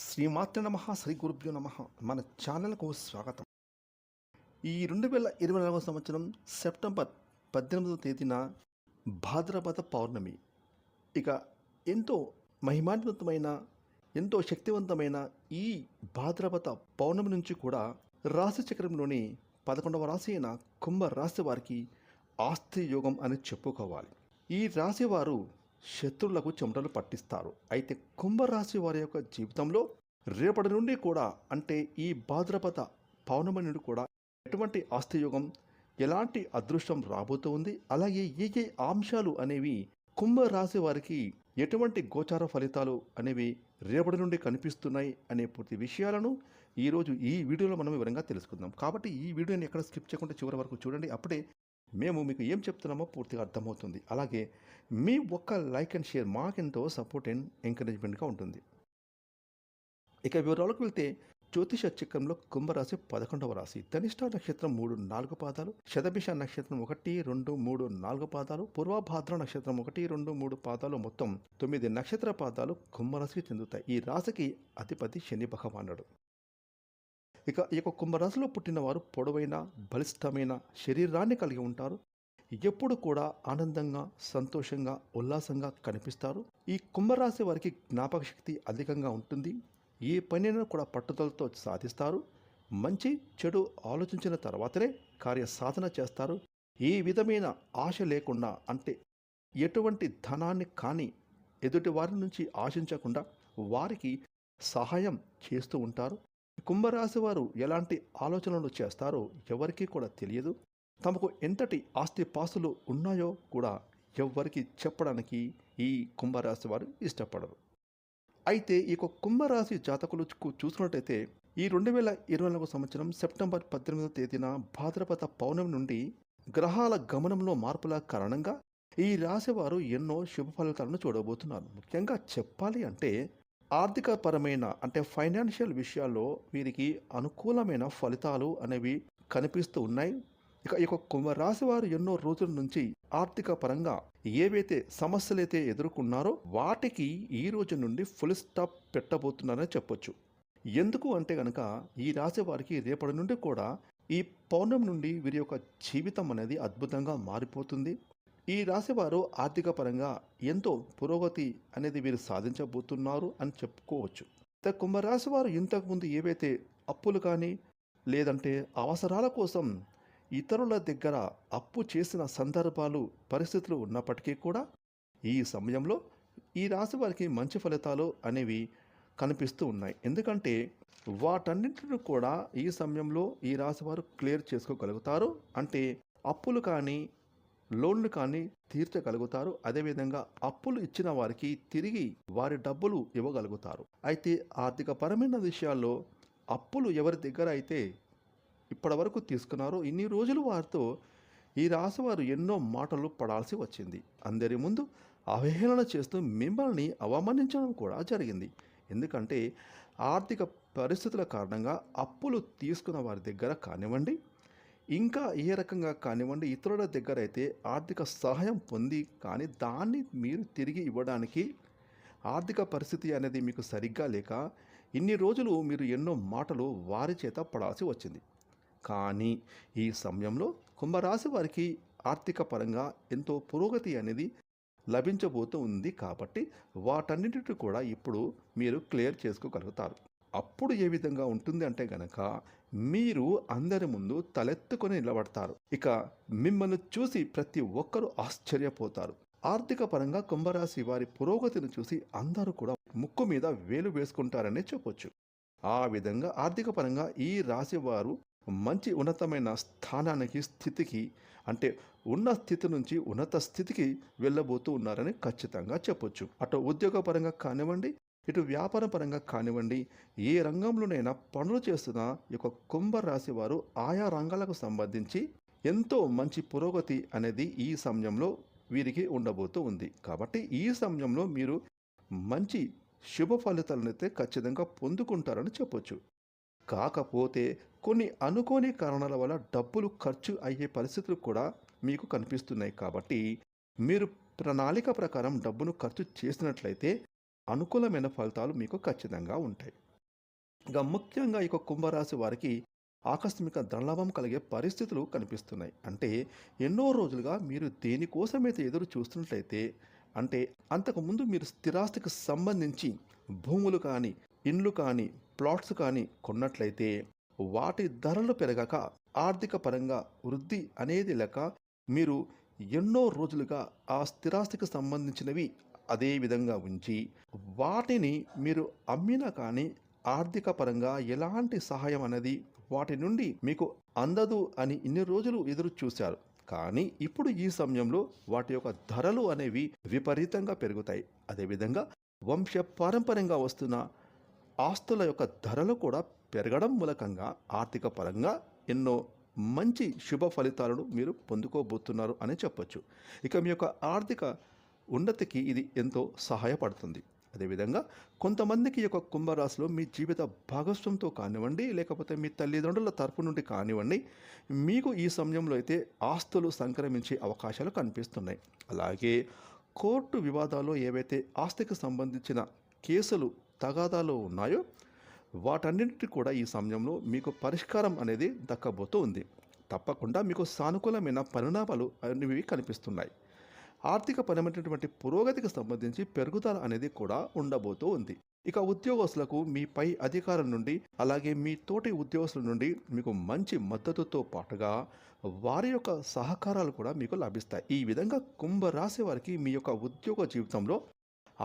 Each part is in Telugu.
శ్రీమాత్రి నమ శ్రీ గురుభ్యో నమ. మన ఛానల్కు స్వాగతం. ఈ రెండు వేల ఇరవై నాలుగవ సంవత్సరం సెప్టెంబర్ పద్దెనిమిదవ తేదీన భాద్రపద పౌర్ణమి. ఇక ఎంతో మహిమాన్వితమైన ఎంతో శక్తివంతమైన ఈ భాద్రపద పౌర్ణమి నుంచి కూడా రాశి చక్రంలోని పదకొండవ రాశి అయిన కుంభ రాశి వారికి ఆస్తి యోగం అని చెప్పుకోవాలి. ఈ రాశి వారు శత్రువులకు చెమటలు పట్టిస్తారు. అయితే కుంభరాశి వారి యొక్క జీవితంలో రేపటి నుండి కూడా అంటే ఈ భాద్రపద పౌర్ణమి నుండి కూడా ఎటువంటి ఆస్తి యుగం ఎలాంటి అదృష్టం రాబోతూ ఉంది అలాగే ఏ ఏ అంశాలు అనేవి కుంభరాశి వారికి ఎటువంటి గోచార ఫలితాలు అనేవి రేపటి నుండి కనిపిస్తున్నాయి అనే పూర్తి విషయాలను ఈరోజు ఈ వీడియోలో మనం వివరంగా తెలుసుకుందాం. కాబట్టి ఈ వీడియోని ఎక్కడ స్కిప్ చేయకుండా చివరి వరకు చూడండి. అప్పుడే మేము మీకు ఏం చెప్తున్నామో పూర్తిగా అర్థమవుతుంది. అలాగే మీ ఒక్క లైక్ అండ్ షేర్ మాకెంతో సపోర్ట్ అండ్ ఎంకరేజ్మెంట్గా ఉంటుంది. ఇక వివరాలకు వెళ్తే జ్యోతిష చక్రంలో కుంభరాశి పదకొండవ రాశి. ధనిష్ట నక్షత్రం మూడు నాలుగు పాదాలు శతభిష నక్షత్రం ఒకటి రెండు మూడు నాలుగు పాదాలు పూర్వభాద్ర నక్షత్రం ఒకటి రెండు మూడు పాదాలు మొత్తం తొమ్మిది నక్షత్ర పాదాలు కుంభరాశికి చెందుతాయి. ఈ రాశికి అధిపతి శని భగవానుడు. ఇక ఈ యొక్క కుంభరాశిలో పుట్టిన వారు పొడవైన బలిష్టమైన శరీరాన్ని కలిగి ఉంటారు. ఎప్పుడు కూడా ఆనందంగా సంతోషంగా ఉల్లాసంగా కనిపిస్తారు. ఈ కుంభరాశి వారికి జ్ఞాపక శక్తి అధికంగా ఉంటుంది. ఏ పనినైనా కూడా పట్టుదలతో సాధిస్తారు. మంచి చెడు ఆలోచించిన తర్వాతనే కార్య సాధన చేస్తారు. ఏ విధమైన ఆశ లేకుండా అంటే ఎటువంటి ధనాన్ని కానీ ఎదుటి వారి నుంచి ఆశించకుండా వారికి సహాయం చేస్తూ ఉంటారు. కుంభరాశి వారు ఎలాంటి ఆలోచనలు చేస్తారో ఎవరికీ కూడా తెలియదు. తమకు ఎంతటి ఆస్తి పాస్తులు ఉన్నాయో కూడా ఎవ్వరికి చెప్పడానికి ఈ కుంభరాశి వారు ఇష్టపడరు. అయితే ఈ యొక్క కుంభరాశి జాతకులు చూసినట్టయితే ఈ రెండు వేల ఇరవై నాలుగు సంవత్సరం సెప్టెంబర్ పద్దెనిమిదవ తేదీన భాద్రపద పౌర్ణమి నుండి గ్రహాల గమనంలో మార్పుల కారణంగా ఈ రాశివారు ఎన్నో శుభ ఫలితాలను చూడబోతున్నారు. ముఖ్యంగా చెప్పాలి అంటే ఆర్థికపరమైన అంటే ఫైనాన్షియల్ విషయాల్లో వీరికి అనుకూలమైన ఫలితాలు అనేవి కనిపిస్తూ ఉన్నాయి. ఇక ఈ యొక్క కుంభరాశి వారు ఎన్నో రోజుల నుంచి ఆర్థిక పరంగా ఏవైతే సమస్యలైతే ఎదుర్కొన్నారో వాటికి ఈ రోజు నుండి ఫుల్ స్టాప్ పెట్టబోతున్నారని చెప్పొచ్చు. ఎందుకు అంటే కనుక ఈ రాశి వారికి రేపటి నుండి కూడా ఈ పౌర్ణమి నుండి వీరి యొక్క జీవితం అనేది అద్భుతంగా మారిపోతుంది. ఈ రాశివారు ఆర్థిక పరంగా ఎంతో పురోగతి అనేది వీరు సాధించబోతున్నారు అని చెప్పుకోవచ్చు. ఇక కుంభరాశి వారు ఇంతకుముందు ఏవైతే అప్పులు కానీ లేదంటే అవసరాల కోసం ఇతరుల దగ్గర అప్పు చేసిన సందర్భాలు పరిస్థితులు ఉన్నప్పటికీ కూడా ఈ సమయంలో ఈ రాశి వారికి మంచి ఫలితాలు అనేవి కనిపిస్తూ ఉన్నాయి. ఎందుకంటే వాటన్నింటిని కూడా ఈ సమయంలో ఈ రాశి వారు క్లియర్ చేసుకోగలుగుతారు. అంటే అప్పులు కానీ లోన్లు కానీ తీర్చగలుగుతారు. అదేవిధంగా అప్పులు ఇచ్చిన వారికి తిరిగి వారి డబ్బులు ఇవ్వగలుగుతారు. అయితే ఆర్థిక పరమైన విషయాల్లో అప్పులు ఎవరి దగ్గర అయితే ఇప్పటివరకు తీసుకున్నారో ఇన్ని రోజులు వారితో ఈ రాశివారు ఎన్నో మాటలు పడాల్సి వచ్చింది. అందరి ముందు అవహేళన చేస్తూ మిమ్మల్ని అవమానించడం కూడా జరిగింది. ఎందుకంటే ఆర్థిక పరిస్థితుల కారణంగా అప్పులు తీసుకున్న వారి దగ్గర కానివ్వండి ఇంకా ఏ రకంగా కానివ్వండి ఇతరుల దగ్గర అయితే ఆర్థిక సహాయం పొంది కానీ దాన్ని మీరు తిరిగి ఇవ్వడానికి ఆర్థిక పరిస్థితి అనేది మీకు సరిగ్గా లేక ఇన్ని రోజులు మీరు ఎన్నో మాటలు వారి చేత పడాల్సి వచ్చింది. కానీ ఈ సమయంలో కుంభరాశి వారికి ఆర్థిక పరంగా ఎంతో పురోగతి అనేది లభించబోతూ ఉంది కాబట్టి వాటన్నిటిని కూడా ఇప్పుడు మీరు క్లియర్ చేసుకోగలుగుతారు. అప్పుడు ఏ విధంగా ఉంటుంది అంటే గనక మీరు అందరి ముందు తలెత్తుకొని నిలబడతారు. ఇక మిమ్మల్ని చూసి ప్రతి ఒక్కరూ ఆశ్చర్యపోతారు. ఆర్థిక పరంగా కుంభరాశి వారి పురోగతిని చూసి అందరూ కూడా ముక్కు మీద వేలు వేసుకుంటారనే చెప్పొచ్చు. ఆ విధంగా ఆర్థిక పరంగా ఈ రాశి వారు మంచి ఉన్నతమైన స్థానానికి స్థితికి అంటే ఉన్న స్థితి నుంచి ఉన్నత స్థితికి వెళ్ళబోతూ ఉన్నారని ఖచ్చితంగా చెప్పొచ్చు. అటు ఉద్యోగపరంగా కానివ్వండి ఇటు వ్యాపార పరంగా కానివ్వండి ఏ రంగంలోనైనా పనులు చేస్తున్న ఈ యొక్క కుంభరాశి వారు ఆయా రంగాలకు సంబంధించి ఎంతో మంచి పురోగతి అనేది ఈ సమయంలో వీరికి ఉండబోతూ ఉంది. కాబట్టి ఈ సమయంలో మీరు మంచి శుభ ఫలితాలనైతే అయితే ఖచ్చితంగా పొందుకుంటారని చెప్పొచ్చు. కాకపోతే కొన్ని అనుకోని కారణాల వల్ల డబ్బులు ఖర్చు అయ్యే పరిస్థితులు కూడా మీకు కనిపిస్తున్నాయి. కాబట్టి మీరు ప్రణాళిక ప్రకారం డబ్బును ఖర్చు చేసినట్లయితే అనుకూలమైన ఫలితాలు మీకు ఖచ్చితంగా ఉంటాయి. ఇక ముఖ్యంగా ఇక కుంభరాశి వారికి ఆకస్మిక ధనలాభం కలిగే పరిస్థితులు కనిపిస్తున్నాయి. అంటే ఎన్నో రోజులుగా మీరు దేనికోసమైతే ఎదురు చూస్తున్నట్లయితే అంటే అంతకుముందు మీరు స్థిరాస్తికి సంబంధించి భూములు కానీ ఇండ్లు కానీ ప్లాట్స్ కానీ కొన్నట్లయితే వాటి ధరలు పెరగక ఆర్థిక పరంగా వృద్ధి అనేది లేక మీరు ఎన్నో రోజులుగా ఆ స్థిరాస్తికి సంబంధించినవి అదే విధంగా ఉంచి వాటిని మీరు అమ్మినా కానీ ఆర్థిక పరంగా ఎలాంటి సహాయం అనేది వాటి నుండి మీకు అందదు అని ఇన్ని రోజులు ఎదురు చూశారు. కానీ ఇప్పుడు ఈ సమయంలో వాటి యొక్క ధరలు అనేవి విపరీతంగా పెరుగుతాయి. అదేవిధంగా వంశ పారంపర్యంగా వస్తున్న ఆస్తుల యొక్క ధరలు కూడా పెరగడం మూలకంగా ఆర్థిక పరంగా ఎన్నో మంచి శుభ ఫలితాలను మీరు పొందుకోబోతున్నారు అని చెప్పొచ్చు. ఇక మీ యొక్క ఆర్థిక ఉన్నతికి ఇది ఎంతో సహాయపడుతుంది. అదేవిధంగా కొంతమందికి యొక్క కుంభరాశిలో మీ జీవిత భాగస్వంతో కానివ్వండి లేకపోతే మీ తల్లిదండ్రుల తరపు నుండి కానివ్వండి మీకు ఈ సమయంలో అయితే ఆస్తులు సంక్రమించే అవకాశాలు కనిపిస్తున్నాయి. అలాగే కోర్టు వివాదాల్లో ఏవైతే ఆస్తికి సంబంధించిన కేసులు తగాదాలు ఉన్నాయో వాటన్నింటి కూడా ఈ సమయంలో మీకు పరిష్కారం అనేది దక్కబోతూ ఉంది తప్పకుండా మీకు సానుకూలమైన పరిణామాలు అనేవి కనిపిస్తున్నాయి. ఆర్థిక పరమైనటువంటి పురోగతికి సంబంధించి పెరుగుదల అనేది కూడా ఉండబోతూ ఉంది. ఇక ఉద్యోగస్తులకు మీ పై అధికారం నుండి అలాగే మీ తోటి ఉద్యోగస్తుల నుండి మీకు మంచి మద్దతుతో పాటుగా వారి యొక్క సహకారాలు కూడా మీకు లభిస్తాయి. ఈ విధంగా కుంభరాశి వారికి మీ యొక్క ఉద్యోగ జీవితంలో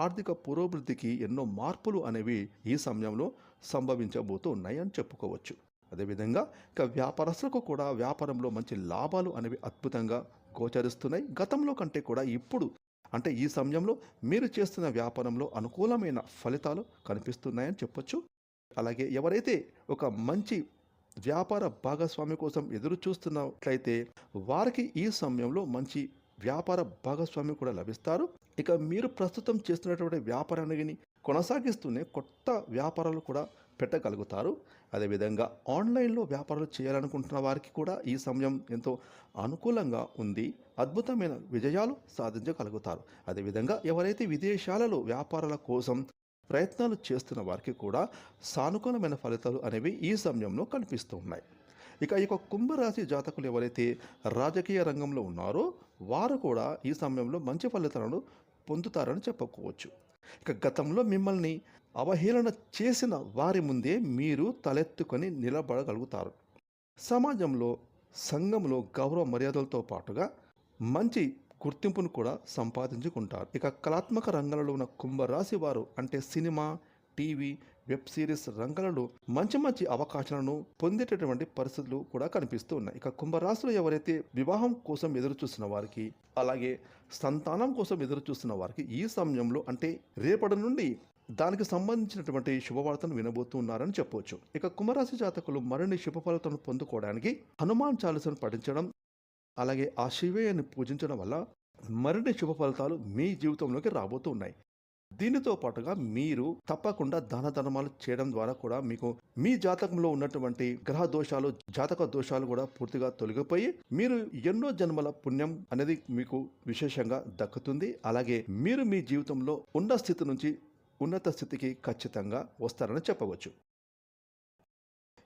ఆర్థిక పురోభివృద్ధికి ఎన్నో మార్పులు అనేవి ఈ సమయంలో సంభవించబోతూ ఉన్నాయని చెప్పుకోవచ్చు. అదేవిధంగా ఇక వ్యాపారస్తులకు కూడా వ్యాపారంలో మంచి లాభాలు అనేవి అద్భుతంగా గోచరిస్తున్నాయి. గతంలో కంటే కూడా ఇప్పుడు అంటే ఈ సమయంలో మీరు చేస్తున్న వ్యాపారంలో అనుకూలమైన ఫలితాలు కనిపిస్తున్నాయని చెప్పొచ్చు. అలాగే ఎవరైతే ఒక మంచి వ్యాపార భాగస్వామి కోసం ఎదురు చూస్తున్నట్లయితే వారికి ఈ సమయంలో మంచి వ్యాపార భాగస్వామి కూడా లభిస్తారు. ఇక మీరు ప్రస్తుతం చేస్తున్నటువంటి వ్యాపారాన్ని కొనసాగిస్తూనే కొత్త వ్యాపారాలు కూడా పెట్టగలుగుతారు. అదేవిధంగా ఆన్లైన్లో వ్యాపారాలు చేయాలనుకుంటున్న వారికి కూడా ఈ సమయం ఎంతో అనుకూలంగా ఉంది. అద్భుతమైన విజయాలు సాధించగలుగుతారు. అదేవిధంగా ఎవరైతే విదేశాలలో వ్యాపారాల కోసం ప్రయత్నాలు చేస్తున్న వారికి కూడా సానుకూలమైన ఫలితాలు అనేవి ఈ సమయంలో కనిపిస్తూ ఉన్నాయి. ఇక ఈ యొక్క కుంభరాశి జాతకులు ఎవరైతే రాజకీయ రంగంలో ఉన్నారో వారు కూడా ఈ సమయంలో మంచి ఫలితాలను పొందుతారని చెప్పుకోవచ్చు ఇక గతంలో మిమ్మల్ని అవహేళన చేసిన వారి ముందే మీరు తలెత్తుకొని నిలబడగలుగుతారు. సమాజంలో సంఘంలో గౌరవ మర్యాదలతో పాటుగా మంచి గుర్తింపును కూడా సంపాదించుకుంటారు. ఇక కళాత్మక రంగాలలో ఉన్న కుంభరాశి వారు అంటే సినిమా టీవీ వెబ్ సిరీస్ రంగాలలో మంచి మంచి అవకాశాలను పొందేటటువంటి పరిస్థితులు కూడా కనిపిస్తూ ఉన్నాయి ఇక కుంభరాశులు ఎవరైతే వివాహం కోసం ఎదురు చూస్తున్న వారికి అలాగే సంతానం కోసం ఎదురు చూస్తున్న వారికి ఈ సమయంలో అంటే రేపటి నుండి దానికి సంబంధించినటువంటి శుభవార్తను వినబోతున్నారని చెప్పవచ్చు ఇక కుంభరాశి జాతకులు మరిన్ని శుభ ఫలితాలను పొందుకోవడానికి హనుమాన్ చాలీసను పఠించడం అలాగే ఆ శివయ్యని పూజించడం వల్ల మరిన్ని శుభ ఫలితాలు మీ జీవితంలోకి రాబోతున్నాయి దీనితో పాటుగా మీరు తప్పకుండా దాన ధర్మాలు చేయడం ద్వారా కూడా మీకు మీ జాతకంలో ఉన్నటువంటి గ్రహ దోషాలు జాతక దోషాలు కూడా పూర్తిగా తొలగిపోయి మీరు ఎన్నో జన్మల పుణ్యం అనేది మీకు విశేషంగా దక్కుతుంది. అలాగే మీరు మీ జీవితంలో ఉన్న స్థితి నుంచి ఉన్నత స్థితికి ఖచ్చితంగా వస్తారని చెప్పవచ్చు.